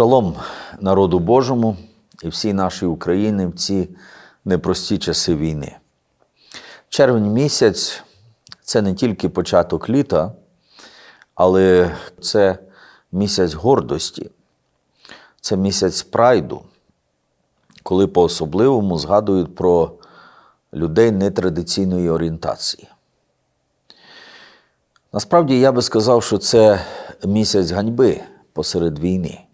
Шалом народу Божому і всій нашій Україні в ці непрості часи війни. Червень місяць це не тільки початок літа, але це місяць гордості, це місяць прайду, коли по-особливому згадують про людей нетрадиційної орієнтації. Насправді я би сказав, що це місяць ганьби посеред війни.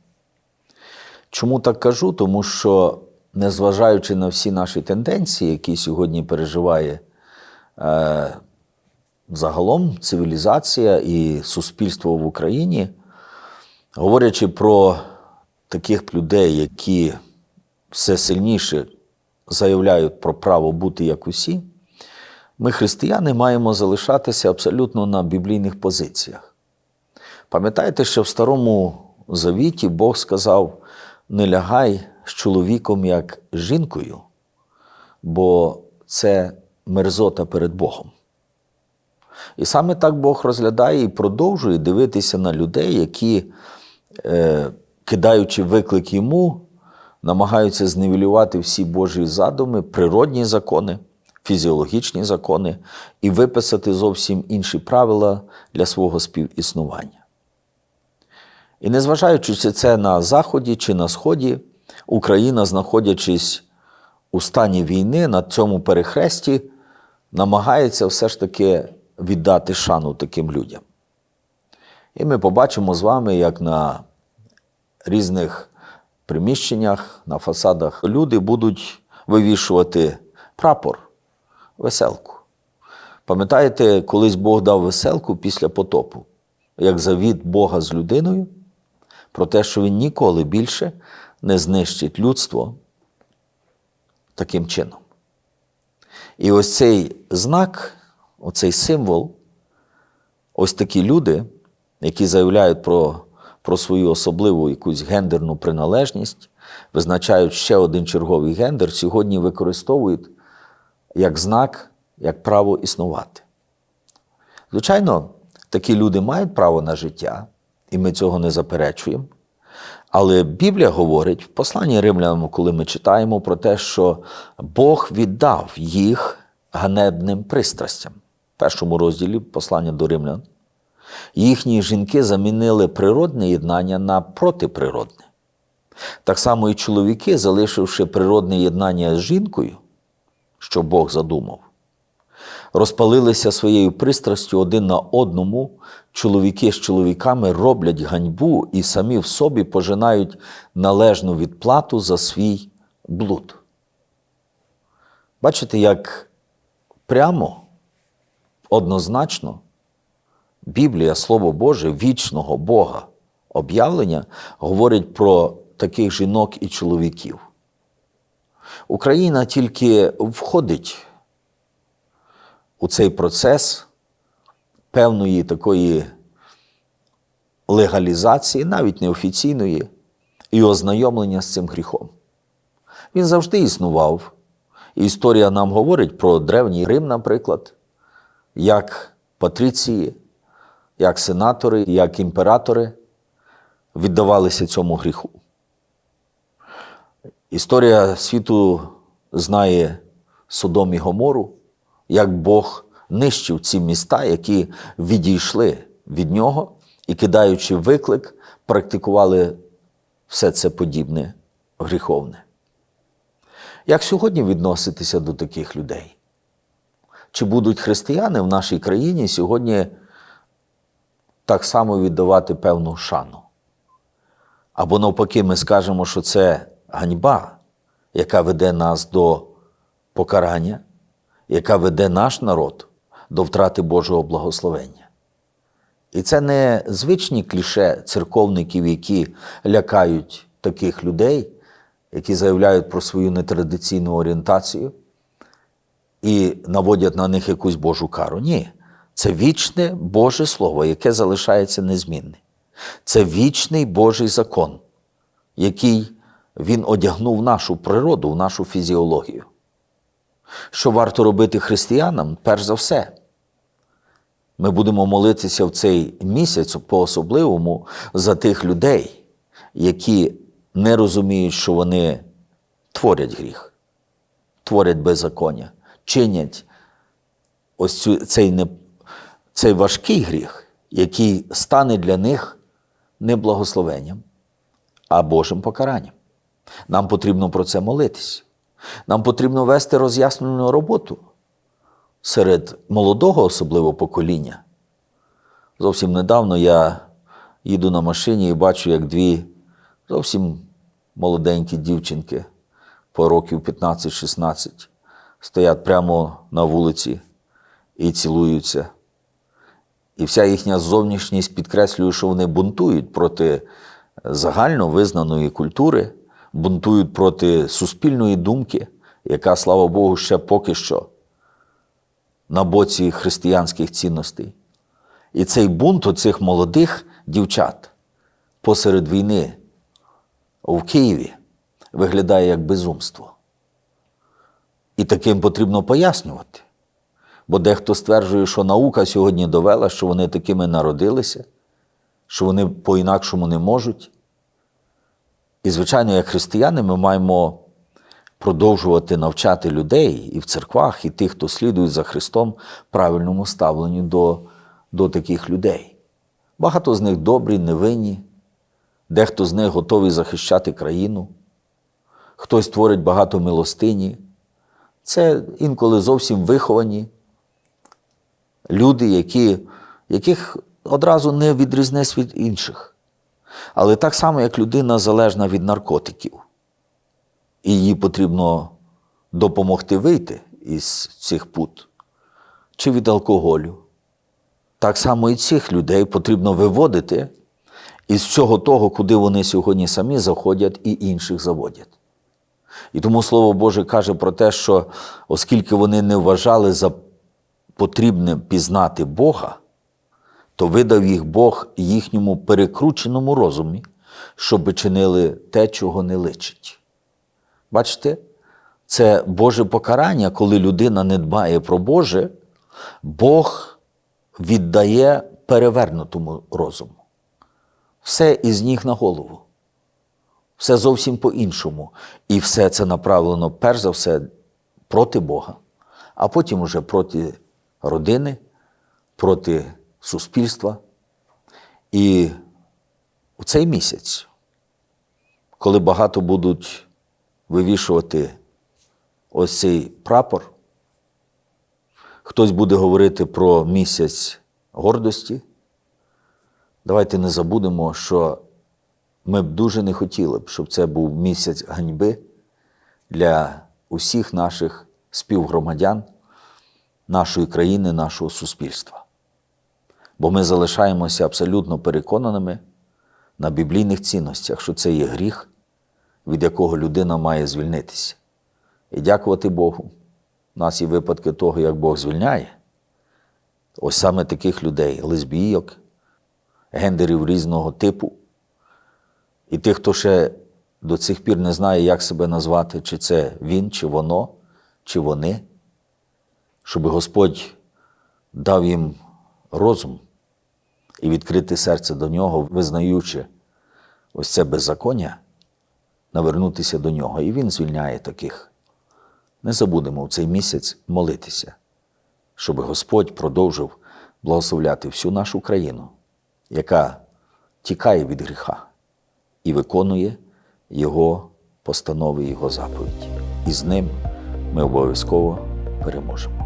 Чому так кажу? Тому що, незважаючи на всі наші тенденції, які сьогодні переживає е, загалом цивілізація і суспільство в Україні, говорячи про таких людей, які все сильніше заявляють про право бути як усі, ми, християни, маємо залишатися абсолютно на біблійних позиціях. Пам'ятаєте, що в Старому Завіті Бог сказав: не лягай з чоловіком як з жінкою, бо це мерзота перед Богом. І саме так Бог розглядає і продовжує дивитися на людей, які, е, кидаючи виклик йому, намагаються зневелювати всі Божі задуми, природні закони, фізіологічні закони і виписати зовсім інші правила для свого співіснування. І незважаючи чи це на Заході чи на Сході, Україна, знаходячись у стані війни на цьому перехресті, намагається все ж таки віддати шану таким людям. І ми побачимо з вами, як на різних приміщеннях, на фасадах люди будуть вивішувати прапор, веселку. Пам'ятаєте, колись Бог дав веселку після потопу, як завіт Бога з людиною, про те, що Він ніколи більше не знищить людство таким чином. І ось цей знак, оцей символ, ось такі люди, які заявляють про, про свою особливу якусь гендерну приналежність, визначають ще один черговий гендер, сьогодні використовують як знак, як право існувати. Звичайно, такі люди мають право на життя, і ми цього не заперечуємо. Але Біблія говорить в посланні римлянам, коли ми читаємо про те, що Бог віддав їх ганебним пристрастям. В першому розділі послання до римлян. Їхні жінки замінили природне єднання на протиприродне. Так само і чоловіки, залишивши природне єднання з жінкою, що Бог задумав, розпалилися своєю пристрастю один на одному, чоловіки з чоловіками роблять ганьбу і самі в собі пожинають належну відплату за свій блуд. Бачите, як прямо, однозначно, Біблія, Слово Боже, вічного Бога, об'явлення говорить про таких жінок і чоловіків. Україна тільки входить у цей процес певної такої легалізації, навіть неофіційної, і ознайомлення з цим гріхом. Він завжди існував. Історія нам говорить про древній Рим, наприклад, як патриції, як сенатори, як імператори віддавалися цьому гріху. Історія світу знає Содом і Гомору, як Бог нищив ці міста, які відійшли від нього і, кидаючи виклик, практикували все це подібне гріховне. Як сьогодні відноситися до таких людей? Чи будуть християни в нашій країні сьогодні так само віддавати певну шану? Або навпаки, ми скажемо, що це ганьба, яка веде нас до покарання, яка веде наш народ до втрати Божого благословення. І це не звичні кліше церковників, які лякають таких людей, які заявляють про свою нетрадиційну орієнтацію і наводять на них якусь Божу кару. Ні, це вічне Боже Слово, яке залишається незмінне. Це вічний Божий закон, який Він одягнув в нашу природу, в нашу фізіологію. Що варто робити християнам, перш за все. Ми будемо молитися в цей місяць по-особливому за тих людей, які не розуміють, що вони творять гріх, творять беззаконня, чинять ось цю, цей, не, цей важкий гріх, який стане для них не благословенням, а Божим покаранням. Нам потрібно про це молитись. Нам потрібно вести роз'яснену роботу серед молодого, особливо покоління. Зовсім недавно я їду на машині і бачу, як дві зовсім молоденькі дівчинки по років 15-16 стоять прямо на вулиці і цілуються. І вся їхня зовнішність підкреслює, що вони бунтують проти загально визнаної культури, бунтують проти суспільної думки, яка, слава Богу, ще поки що на боці християнських цінностей. І цей бунт оцих молодих дівчат посеред війни в Києві виглядає як безумство. І таким потрібно пояснювати. Бо дехто стверджує, що наука сьогодні довела, що вони такими народилися, що вони по-інакшому не можуть. І, звичайно, як християни, ми маємо продовжувати навчати людей і в церквах, і тих, хто слідує за Христом, правильному ставленню до, до таких людей. Багато з них добрі, невинні, дехто з них готовий захищати країну, хтось творить багато милостині. Це інколи зовсім виховані люди, які, яких одразу не відрізнеш від інших. Але так само, як людина залежна від наркотиків, і їй потрібно допомогти вийти із цих пут, чи від алкоголю. Так само і цих людей потрібно виводити із всього того, куди вони сьогодні самі заходять і інших заводять. І тому Слово Боже каже про те, що оскільки вони не вважали за потрібне пізнати Бога, то видав їх Бог їхньому перекрученому розумі, щоб чинили те, чого не личить. Бачите, це Боже покарання, коли людина не дбає про Боже, Бог віддає перевернутому розуму. Все із ніг на голову. Все зовсім по-іншому. І все це направлено перш за все проти Бога, а потім уже проти родини, проти суспільства. І в цей місяць, коли багато будуть вивішувати ось цей прапор, хтось буде говорити про місяць гордості. Давайте не забудемо, що ми б дуже не хотіли б, щоб це був місяць ганьби для усіх наших співгромадян, нашої країни, нашого суспільства. Бо ми залишаємося абсолютно переконаними на біблійних цінностях, що це є гріх, від якого людина має звільнитися. І дякувати Богу. У нас є випадки того, як Бог звільняє. Ось саме таких людей, лесбійок, гендерів різного типу. І тих, хто ще до цих пір не знає, як себе назвати, чи це він, чи воно, чи вони, щоб Господь дав їм розум і відкрити серце до нього, визнаючи ось це беззаконня, навернутися до нього. І він звільняє таких. Не забудемо в цей місяць молитися, щоб Господь продовжив благословляти всю нашу країну, яка тікає від гріха і виконує Його постанови, Його заповіді. І з ним ми обов'язково переможемо.